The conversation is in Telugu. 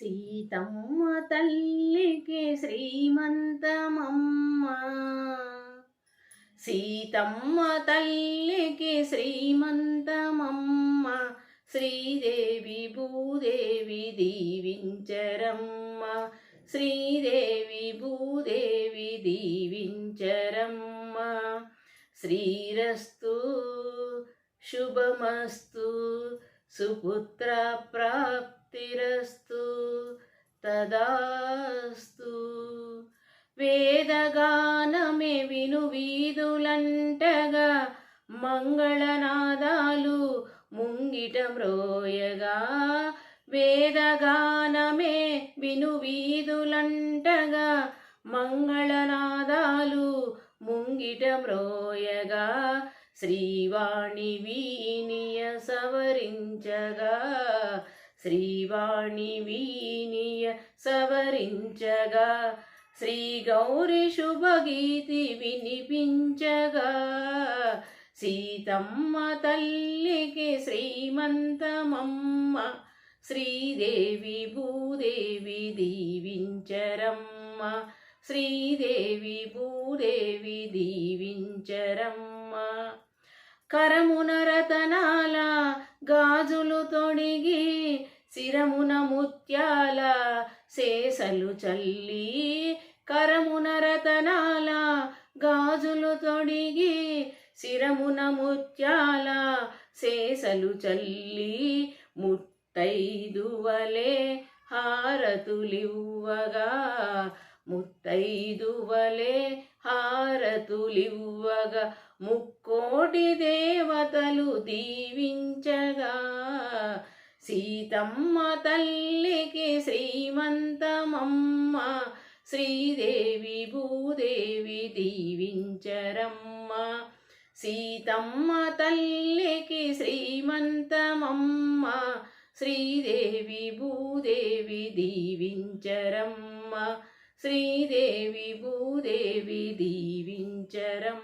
సీతమ్మ తల్లికి శ్రీమంతమమ్మ. సీతమ్మ తల్లికి శ్రీమంతమమ్మ. శ్రీదేవి భూదేవి దీవించరమ్మ. శ్రీదేవి భూదేవి దీవించరమ్మ. శ్రీరస్తు శుభమస్తు సుపుత్ర ప్రాప్తిరస్తు తదాస్తు. వేదగానమే విను వీధులంటగా మంగళనాదాలు ముంగిట మ్రోయగా వేదగానమే విను వీధులంటగా మంగళనాదాలు ముంగిట మ్రోయగా శ్రీవాణి వీనియ సవరించగా. శ్రీవాణి వీనియ సవరించగా శ్రీ గౌరి శుభగీతి వినిపించగా సీతమ్మ తల్లికి శ్రీమంతమమ్మ శ్రీదేవి భూదేవి దీవించరమ్మ శ్రీదేవి భూదేవి దీవించరమ్మ. కరమున రతనాల గాజులు తొడిగి శిరమున ముత్యాల శేషలు చల్లి కరమున రతనాల గాజులు తొడిగి శిరమున ముత్యాల శేషలు చల్లి ముత్తైదువలే హారతులివ్వగా ముత్తైదువలే హారతులివ్వగా ముక్కోటి దేవతలు దీవించగా. సీతమ్మ తల్లికి శ్రీమంతమమ్మ శ్రీదేవి భూదేవి దీవించరమ్మ. సీతమ్మ తల్లికి శ్రీమంతమమ్మ శ్రీదేవి భూదేవి దీవించరమ్మ. శ్రీదేవి భూదేవి దీవించరం.